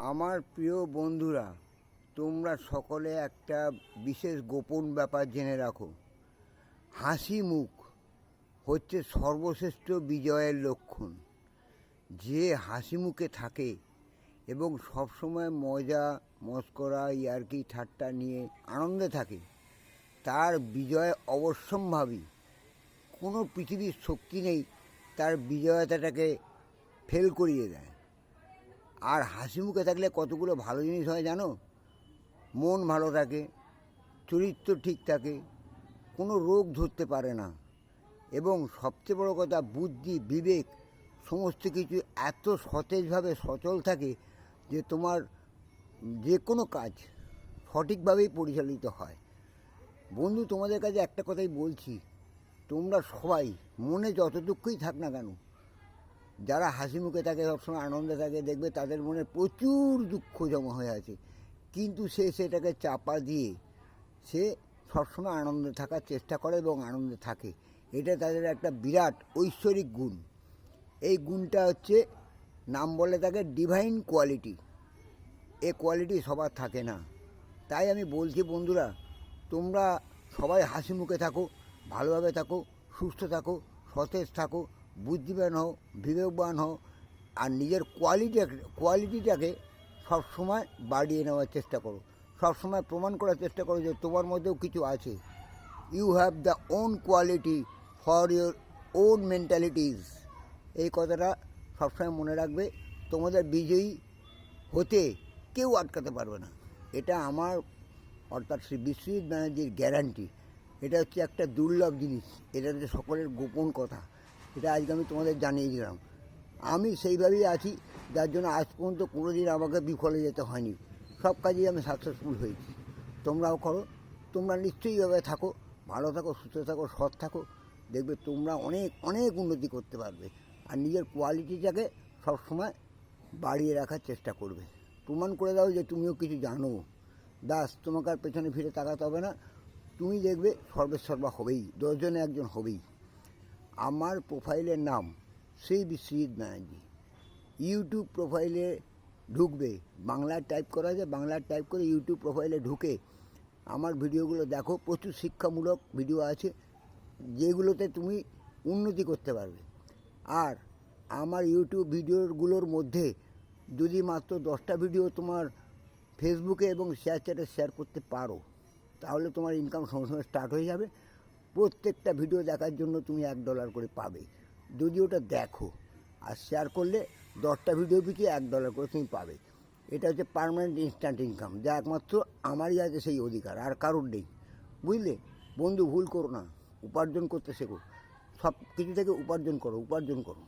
আমার প্রিয় বন্ধুরা, তোমরা সকলে একটা বিশেষ গোপন ব্যাপার জেনে রাখো। হাসি মুখ হচ্ছে সর্বশ্রেষ্ঠ বিজয়ের লক্ষণ। যে হাসি মুখে থাকে এবং সবসময় মজা, মস্করা, ইয়ার্কি, ঠাট্টা নিয়ে আনন্দে থাকে, তার বিজয় অবশ্যম্ভাবী। কোনো পৃথিবীর শক্তি নেই, তার বিজয়তাটাকে ফেল করিয়ে দেয়। আর হাসি মুখে থাকলে কতগুলো ভালো জিনিস হয় জানো? মন ভালো থাকে, চরিত্র ঠিক থাকে, কোনো রোগ ধরতে পারে না। এবং সবচেয়ে বড় কথা, বুদ্ধি, বিবেক, সমস্ত কিছু এত সতেজভাবে সচল থাকে যে তোমার যে কোনো কাজ সঠিকভাবেই পরিচালিত হয়। বন্ধু, তোমাদের কাছে একটা কথাই বলছি, তোমরা সবাই মনে যতটুকুই থাক না কেন যারা হাসি মুখে থাকে, সবসময় আনন্দে থাকে, দেখবে তাদের মনে প্রচুর দুঃখ জমা হয়ে আছে। কিন্তু সে সেটাকে চাপা দিয়ে সে সবসময় আনন্দে থাকার চেষ্টা করে এবং আনন্দে থাকে। এটা তাদের একটা বিরাট ঐশ্বরিক গুণ। এই গুণটা হচ্ছে, নাম বলে তাকে ডিভাইন কোয়ালিটি এ কোয়ালিটি সবার থাকে না। তাই আমি বলছি বন্ধুরা, তোমরা সবাই হাসি মুখে থাকো, ভালোভাবে থাকো, সুস্থ থাকো, সতেজ থাকো বুদ্ধিমান হও বিবেকবান হও আর নিজের কোয়ালিটি কোয়ালিটিটাকে সবসময় বাড়িয়ে নেওয়ার চেষ্টা করো। সবসময় প্রমাণ করার চেষ্টা করো যে তোমার মধ্যেও কিছু আছে। You have the own quality for your own mentalities এই কথাটা সবসময় মনে রাখবে। তোমাদের বিজয়ী হতে কেউ আটকাতে পারবে না। এটা আমার, অর্থাৎ শ্রী বিশ্বজিৎ ব্যানার্জির গ্যারান্টি এটা হচ্ছে একটা দুর্লভ জিনিস। এটা হচ্ছে সকলের গোপন কথা। এটা আজকে আমি তোমাদের জানিয়ে দিলাম। আমি সেইভাবেই আছি, যার জন্য আজ পর্যন্ত কোনো দিন আমাকে বিফলে যেতে হয়নি। সব কাজেই আমি সাকসেসফুল হয়েছি। তোমরাও করো, তোমরা নিশ্চয়ই এভাবে থাকো, ভালো থাকো, সুস্থ থাকো, সৎ থাকো। দেখবে তোমরা অনেক অনেক উন্নতি করতে পারবে। আর নিজের কোয়ালিটিটাকে সবসময় বাড়িয়ে রাখার চেষ্টা করবে। প্রমাণ করে দাও যে তুমিও কিছু জানো। দাস তোমাকে আর পেছনে ফিরে তাকাতে হবে না। তুমি দেখবে সর্বেসর্বা হবেই, দশজনে একজন হবেই। আমার প্রোফাইলের নাম সেই বিশ্বজিৎ ব্যানার্জি ইউটিউব প্রোফাইলে ঢুকবে। বাংলার টাইপ করা যায় বাংলার টাইপ করে ইউটিউব প্রোফাইলে ঢুকে আমার ভিডিওগুলো দেখো। প্রচুর শিক্ষামূলক ভিডিও আছে, যেগুলোতে তুমি উন্নতি করতে পারবে। আর আমার ইউটিউব ভিডিওগুলোর মধ্যে যদি মাত্র দশটা ভিডিও তোমার ফেসবুকে এবং শেয়ার চ্যাটে শেয়ার করতে পারো, তাহলে তোমার ইনকাম সঙ্গে সঙ্গে স্টার্ট হয়ে যাবে। প্রত্যেকটা ভিডিও দেখার জন্য তুমি এক ডলার করে পাবে। যদি ওটা দেখো আর শেয়ার করলে দশটা ভিডিও পিছিয়ে এক ডলার করে তুমি পাবে। এটা হচ্ছে পারমানেন্ট ইনস্ট্যান্ট ইনকাম যা একমাত্র আমারই আছে সেই অধিকার, আর কারোর নেই। বুঝলে? বন্ধু, ভুল করো না। উপার্জন করতে শেখো। সব কিছু থেকে উপার্জন করো উপার্জন করো।